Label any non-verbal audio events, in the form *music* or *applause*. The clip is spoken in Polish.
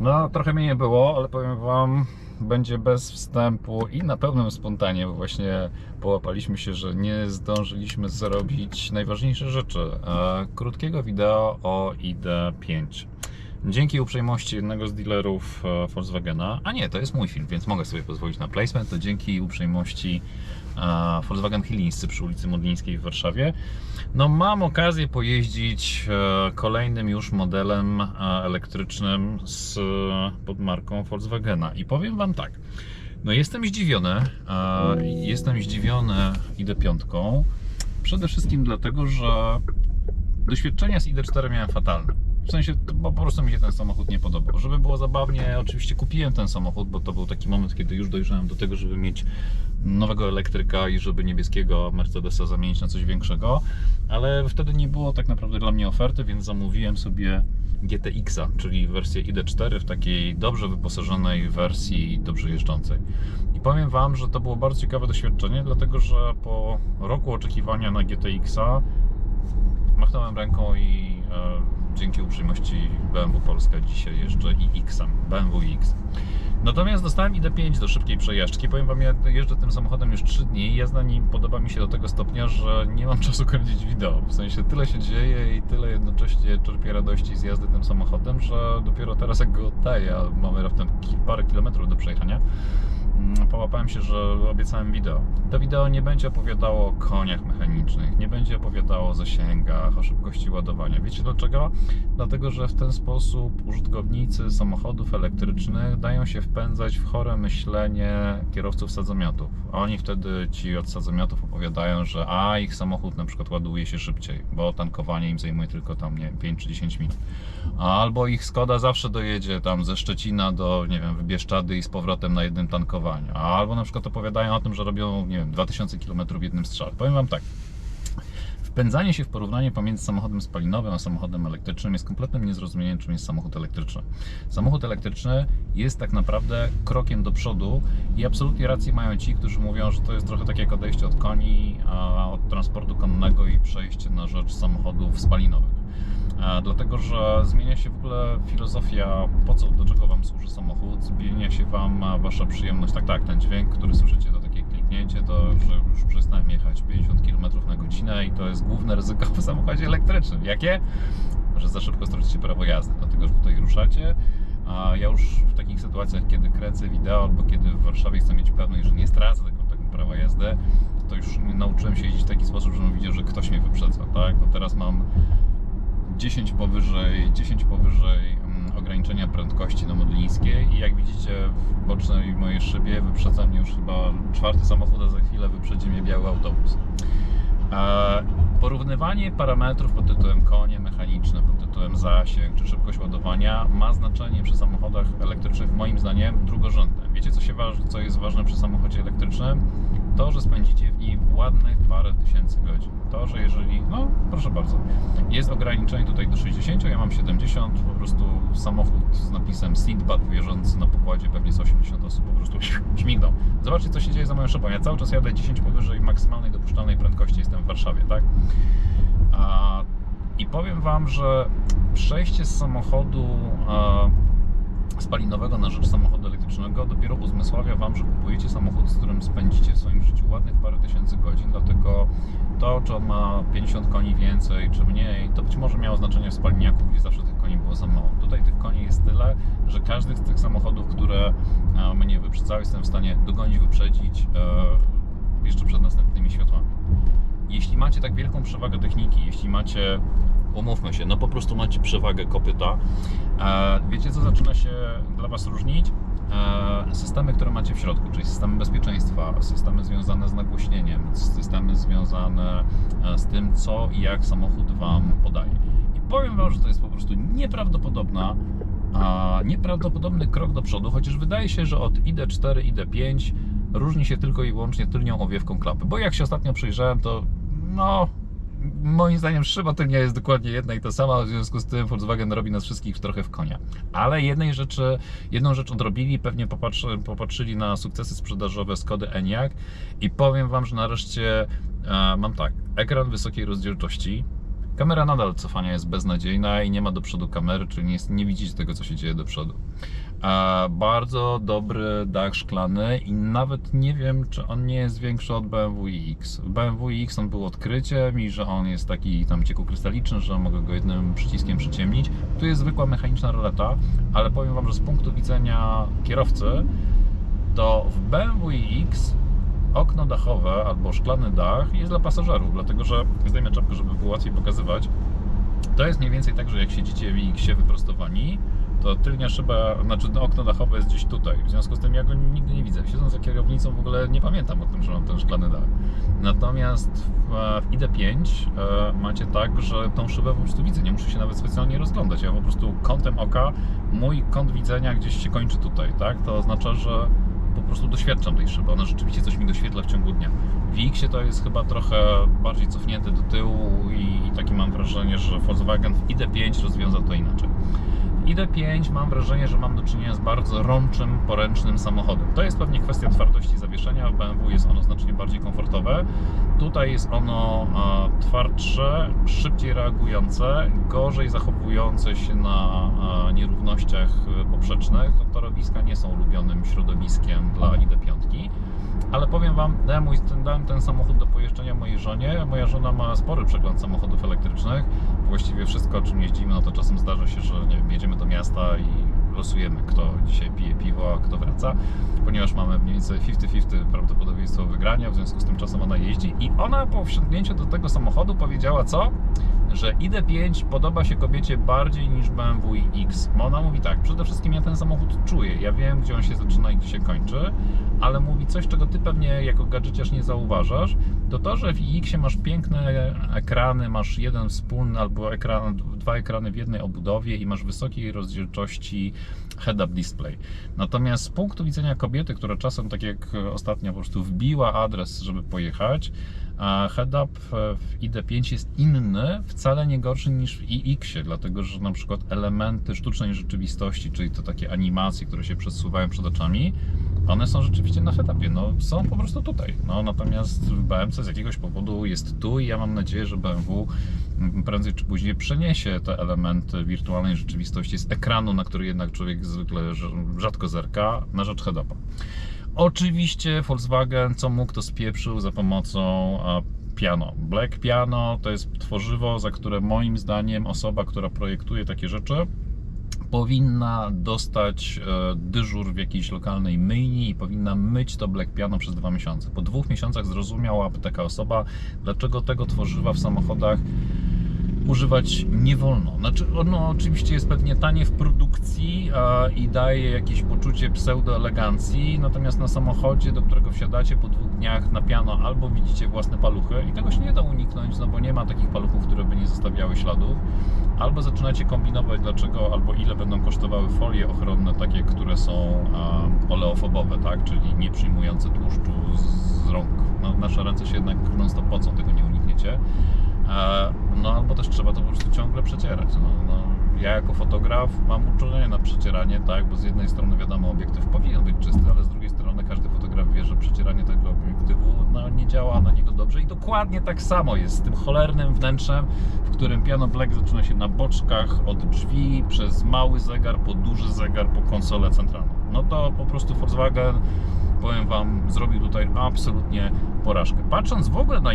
No, trochę mnie nie było, ale powiem Wam, będzie bez wstępu i na pełnym spontanie, bo właśnie połapaliśmy się, że nie zdążyliśmy zrobić najważniejsze rzeczy. E, krótkiego wideo o ID5. Dzięki uprzejmości jednego z dealerów e, Volkswagena, a nie, to jest mój film, więc mogę sobie pozwolić na placement, to dzięki uprzejmości e, Volkswagen Chylińscy przy ulicy Modlińskiej w Warszawie, no mam okazję pojeździć e, kolejnym już modelem elektrycznym z pod marką Volkswagena. I powiem Wam tak, no jestem zdziwiony, jestem zdziwiony ID5, przede wszystkim dlatego, że doświadczenia z ID4 miałem fatalne. W sensie, po prostu mi się ten samochód nie podobał. Żeby było zabawnie, oczywiście kupiłem ten samochód, bo to był taki moment, kiedy już dojrzałem do tego, żeby mieć nowego elektryka i żeby niebieskiego Mercedesa zamienić na coś większego, ale wtedy nie było tak naprawdę dla mnie oferty, więc zamówiłem sobie GTX-a, czyli wersję ID4 w takiej dobrze wyposażonej wersji, dobrze jeżdżącej. I powiem Wam, że to było bardzo ciekawe doświadczenie, dlatego że po roku oczekiwania na GTX-a machnąłem ręką i dzięki uprzejmości BMW Polska dzisiaj jeszcze i X-em, BMW X. Natomiast dostałem ID5 do szybkiej przejażdżki. Powiem Wam, ja jeżdżę tym samochodem już 3 dni jazda nim podoba mi się do tego stopnia, że nie mam *laughs* czasu kręcić wideo. W sensie tyle się dzieje i tyle jednocześnie czerpię radości z jazdy tym samochodem, że dopiero teraz jak go oddaję, a mamy raptem parę kilometrów do przejechania, połapałem się, że obiecałem wideo. To wideo nie będzie opowiadało o koniach mechanicznych, nie będzie opowiadało o zasięgach, o szybkości ładowania. Wiecie dlaczego? Dlatego, że w ten sposób użytkownicy samochodów elektrycznych dają się wpędzać w chore myślenie kierowców sadzomiotów. A oni wtedy, ci od sadzomiotów opowiadają, że a ich samochód na przykład ładuje się szybciej, bo tankowanie im zajmuje tylko tam, nie wiem, 5 czy 10 minut. Albo ich Skoda zawsze dojedzie tam ze Szczecina do, nie wiem, Wybieszczady i z powrotem na jednym tankowaniu. Albo na przykład opowiadają o tym, że robią, nie wiem, 2000 km w jednym strzale. Powiem Wam tak, Wpędzanie się w porównanie pomiędzy samochodem spalinowym a samochodem elektrycznym jest kompletnym niezrozumieniem, czym jest samochód elektryczny. Samochód elektryczny jest tak naprawdę krokiem do przodu i absolutnie rację mają ci, którzy mówią, że to jest trochę tak jak odejście od koni, a od transportu konnego i przejście na rzecz samochodów spalinowych. E, Dlatego, że zmienia się w ogóle filozofia, po co, do czego Wam służy samochód, zmienia się Wam e, Wasza przyjemność. Tak, tak, ten dźwięk, który słyszycie, to takie kliknięcie, to że już przestałem jechać 50 km na godzinę i to jest główne ryzyko w samochodzie elektrycznym. Jakie? Że za szybko stracicie prawo jazdy, dlatego że tutaj ruszacie. A ja już w takich sytuacjach, kiedy kręcę wideo albo kiedy w Warszawie chcę mieć pewność, że nie stracę tego, tego prawa jazdy, to już nauczyłem się jeździć w taki sposób, żebym widział, że ktoś mnie wyprzedza, tak? No teraz mam 10 powyżej, 10 powyżej mm, ograniczenia prędkości na Modlińskiej i jak widzicie w bocznej mojej szybie wyprzedza mnie już chyba czwarty samochód, a za chwilę wyprzedzi mnie biały autobus. E, porównywanie parametrów pod tytułem konie mechaniczne, pod tytułem zasięg czy szybkość ładowania ma znaczenie przy samochodach elektrycznych moim zdaniem drugorzędne. Wiecie co, się co jest ważne przy samochodzie elektrycznym? To, że spędzicie w nim ładnych parę tysięcy godzin. To, że jeżeli, no proszę bardzo, jest ograniczenie tutaj do 60, ja mam 70, po prostu samochód z napisem Sindbad wierzący na pokładzie, pewnie z 80 osób po prostu śmignął. Zobaczcie co się dzieje za moją szybą, ja cały czas jadę 10 powyżej maksymalnej dopuszczalnej prędkości, jestem w Warszawie, tak? A, I powiem Wam, że przejście z samochodu a, spalinowego na rzecz samochodu elektrycznego dopiero uzmysławia Wam, że kupujecie samochód, z którym spędzicie w swoim życiu ładnych parę tysięcy godzin, dlatego to, czy on ma 50 koni więcej, czy mniej, to być może miało znaczenie w spaliniaku, gdzie zawsze tych koni było za mało. Tutaj tych koni jest tyle, że każdy z tych samochodów, które mnie wyprzedzały, jestem w stanie dogonić, wyprzedzić e, jeszcze przed następnymi światłami. Jeśli macie tak wielką przewagę techniki, jeśli macie, umówmy się, no po prostu macie przewagę kopyta, e, wiecie co zaczyna się dla Was różnić? E, systemy, które macie w środku, czyli systemy bezpieczeństwa, systemy związane z nagłośnieniem, systemy związane e, z tym, co i jak samochód Wam podaje. I powiem Wam, że to jest po prostu nieprawdopodobna, a nieprawdopodobny krok do przodu, chociaż wydaje się, że od ID4, ID5 różni się tylko i wyłącznie tylnią owiewką klapy. Bo jak się ostatnio przyjrzałem, to no, moim zdaniem szyba tylnia jest dokładnie jedna i ta sama, w związku z tym Volkswagen robi nas wszystkich trochę w konia. Ale jednej rzeczy, jedną rzecz odrobili, pewnie popatrzy, popatrzyli na sukcesy sprzedażowe Skody Enyaq i powiem Wam, że nareszcie e, mam tak, ekran wysokiej rozdzielczości, Kamera nadal cofania jest beznadziejna i nie ma do przodu kamery, czyli nie, nie widzicie tego, co się dzieje do przodu. Bardzo dobry dach szklany i nawet nie wiem, czy on nie jest większy od BMW iX. BMW iX on był odkryciem i że on jest taki tam ciekukrystaliczny, że mogę go jednym przyciskiem przyciemnić. Tu jest zwykła mechaniczna roleta, ale powiem Wam, że z punktu widzenia kierowcy, to w BMW iX okno dachowe albo szklany dach jest dla pasażerów, dlatego że zdejmę czapkę, żeby było łatwiej pokazywać. To jest mniej więcej tak, że jak siedzicie w iX wyprostowani, to tylnia szyba, znaczy no, okno dachowe jest gdzieś tutaj. W związku z tym ja go nigdy nie widzę. Siedząc za kierownicą w ogóle nie pamiętam o tym, że mam ten szklany dach. Natomiast w, w ID5 e, macie tak, że tą szybę po prostu widzę. Nie muszę się nawet specjalnie rozglądać. Ja po prostu kątem oka, mój kąt widzenia gdzieś się kończy tutaj, tak? To oznacza, że po prostu doświadczam tej szyby. Ona rzeczywiście coś mi doświetla w ciągu dnia. W X-ie to jest chyba trochę bardziej cofnięte do tyłu i, i takie mam wrażenie, że Volkswagen w ID5 rozwiązał to inaczej. W ID5 mam wrażenie, że mam do czynienia z bardzo rączym, poręcznym samochodem. To jest pewnie kwestia twardości zawieszenia. W BMW jest ono znacznie bardziej komfortowe. Tutaj jest ono twardsze, szybciej reagujące, gorzej zachowujące się na nierównościach e, poprzecznych. Torowiska nie są ulubionym środowiskiem dla ID5. Ale powiem Wam, dałem, mój, dałem ten samochód do pojeżdżenia mojej żonie. Moja żona ma spory przegląd samochodów elektrycznych. Właściwie wszystko, czym jeździmy, no to czasem zdarza się, że nie wiem, jedziemy do miasta i losujemy, kto dzisiaj pije piwo, a kto wraca, ponieważ mamy mniej więcej 50-50 prawdopodobieństwo wygrania, w związku z tym czasem ona jeździ i ona po wsiądnięciu do tego samochodu powiedziała co? Że ID5 podoba się kobiecie bardziej niż BMW X. Ona mówi tak, przede wszystkim ja ten samochód czuję, ja wiem gdzie on się zaczyna i gdzie się kończy, ale mówi coś, czego ty pewnie jako gadżeciarz nie zauważasz, to to, że w X masz piękne ekrany, masz jeden wspólny albo ekran, dwa ekrany w jednej obudowie i masz wysokiej rozdzielczości head-up display. Natomiast z punktu widzenia kobiety, która czasem, tak jak ostatnio, po prostu wbiła adres, żeby pojechać, a head-up w ID5 jest inny, wcale nie gorszy niż w iX, dlatego że na przykład elementy sztucznej rzeczywistości, czyli to takie animacje, które się przesuwają przed oczami, one są rzeczywiście na head-upie, no są po prostu tutaj. No, natomiast w BMC z jakiegoś powodu jest tu i ja mam nadzieję, że BMW prędzej czy później przeniesie te elementy wirtualnej rzeczywistości z ekranu, na który jednak człowiek zwykle rzadko zerka, na rzecz head-upa. Oczywiście Volkswagen, co mógł, to spieprzył za pomocą piano. Black Piano to jest tworzywo, za które moim zdaniem osoba, która projektuje takie rzeczy, powinna dostać dyżur w jakiejś lokalnej myjni i powinna myć to Black Piano przez dwa miesiące. Po dwóch miesiącach zrozumiałaby taka osoba, dlaczego tego tworzywa w samochodach używać nie wolno. Znaczy, ono oczywiście jest pewnie tanie w produkcji a, i daje jakieś poczucie pseudoelegancji, natomiast na samochodzie, do którego wsiadacie po dwóch dniach na piano, albo widzicie własne paluchy i tego się nie da uniknąć, no bo nie ma takich paluchów, które by nie zostawiały śladów, albo zaczynacie kombinować dlaczego, albo ile będą kosztowały folie ochronne, takie, które są a, oleofobowe, tak, czyli nie przyjmujące tłuszczu z, rąk. No, nasze ręce się jednak non-stop pocą, tego nie unikniecie. No albo też trzeba to po prostu ciągle przecierać. No, no, ja jako fotograf mam uczulenie na przecieranie, tak, bo z jednej strony wiadomo, obiektyw powinien być czysty, ale z drugiej strony każdy fotograf wie, że przecieranie tego obiektywu no, nie działa na niego dobrze i dokładnie tak samo jest z tym cholernym wnętrzem, w którym piano black zaczyna się na boczkach, od drzwi, przez mały zegar, po duży zegar, po konsolę centralną. No to po prostu Volkswagen powiem Wam, zrobił tutaj absolutnie porażkę. Patrząc w ogóle na